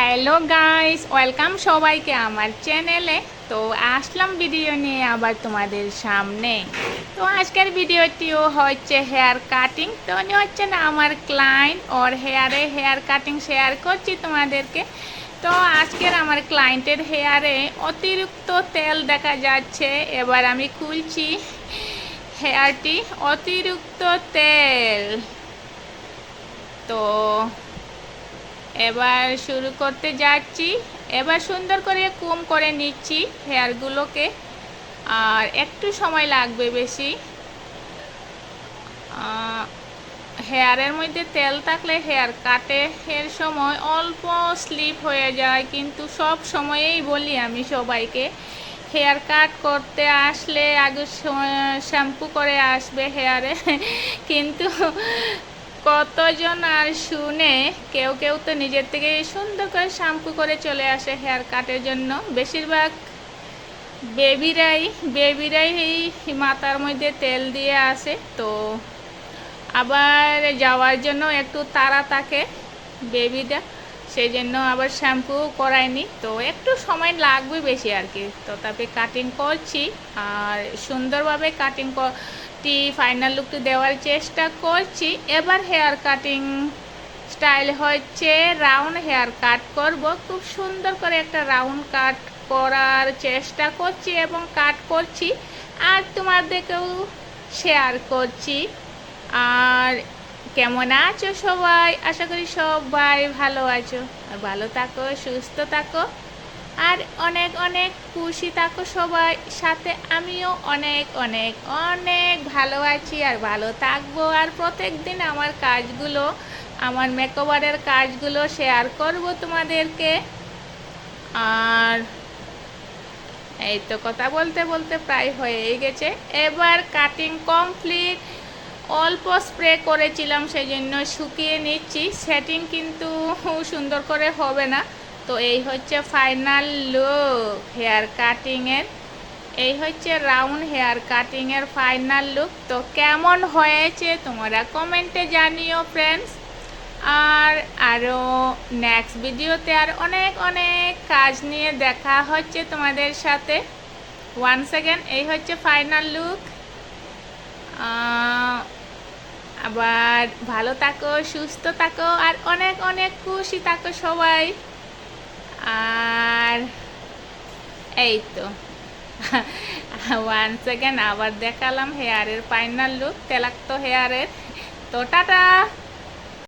Hello guys, welcome সবাইকে আমার চ্যানেলে। তো আসলাম ভিডিও নিয়ে আবার তোমাদের সামনে। তো আজকের ভিডিওটিও হচ্ছে হেয়ার কাটিং। তো উনি হচ্ছেন আমার ক্লায়েন্ট ওর হেয়ারে হেয়ার কাটিং শেয়ার করছি তোমাদেরকে। তো আজকের আমার ক্লায়েন্টের হেয়ারে অতিরিক্ত তেল দেখা যাচ্ছে। এবার আমি খুলছি হেয়ারটি, অতিরিক্ত তেল। তো এবার শুরু করতে যাচ্ছি। এবার সুন্দর করে কুম করে নিচ্ছি হেয়ারগুলোকে। আর একটু সময় লাগবে বেশি। হেয়ারের মধ্যে তেল থাকলে হেয়ার কাটে এর সময় অল্প স্লিপ হয়ে যায়, কিন্তু সব সময়েই বলি আমি সবাইকে, হেয়ার কাট করতে আসলে আগে শ্যাম্পু করে আসবে হেয়ারে। কিন্তু কতজন আর শুনে কেউ কেউ তো নিজের থেকে সুন্দর করে শ্যাম্পু করে চলে আসে হেয়ার কাটের জন্য। বেশিরভাগ বেবিরাই বেবিরাই এই মাথার মধ্যে তেল দিয়ে আসে। তো আবার যাওয়ার জন্য একটু তাড়া থাকে বেবিটা সেই জন্য আবার শ্যাম্পু করায়নি তো একটু সময় লাগবে বেশি আর কি। তো তারপরে কাটিং করছি আর সুন্দরভাবে কাটিং টি ফাইনাল লুকটি দেওয়ার চেষ্টা করছি। এবার হেয়ার কাটিং স্টাইল হচ্ছে রাউন্ড হেয়ার কাট করব। খুব সুন্দর করে একটা রাউন্ড কাট করার চেষ্টা করছি এবং কাট করছি। আর তোমাদেরকেও শেয়ার করছি। আর কেমন আছো সবাই? আশা করি সবাই ভালো আছো। ভালো থাকো, সুস্থ থাকো। আর অনেক অনেক খুশি থাকো সবাই। সাথে আমিও অনেক অনেক অনেক ভালো আছি আর ভালো থাকব। আর প্রত্যেক দিন আমার কাজগুলো, আমার মেকওভারের কাজগুলো শেয়ার করব তোমাদেরকে। আর এই তো কথা বলতে বলতে প্রায় হয়েই গেছে। এবার কাটিং কমপ্লিট অল্প স্প্রে করেছিলাম সেই জন্য শুকিয়ে নিচ্ছি। সেটিং কিন্তু সুন্দর করে হবে না। তো এই হচ্ছে ফাইনাল লুক হেয়ার কাটিংয়ের এই হচ্ছে রাউন্ড হেয়ার কাটিংয়ের ফাইনাল লুক তো কেমন হয়েছে তোমরা কমেন্টে জানিও ফ্রেন্ডস আর আরও নেক্সট ভিডিওতে আর অনেক অনেক কাজ নিয়ে দেখা হচ্ছে তোমাদের সাথে। ওয়ান সেকেন্ড এই হচ্ছে ফাইনাল লুক আবার ভালো থাকো, সুস্থ থাকো, আর অনেক অনেক খুশি থাকো সবাই আর এই তো ওয়ান সেকেন্ড আবার দেখালাম হেয়ারের ফাইনাল লুক তেলাক্ত হেয়ারের তো টাটা!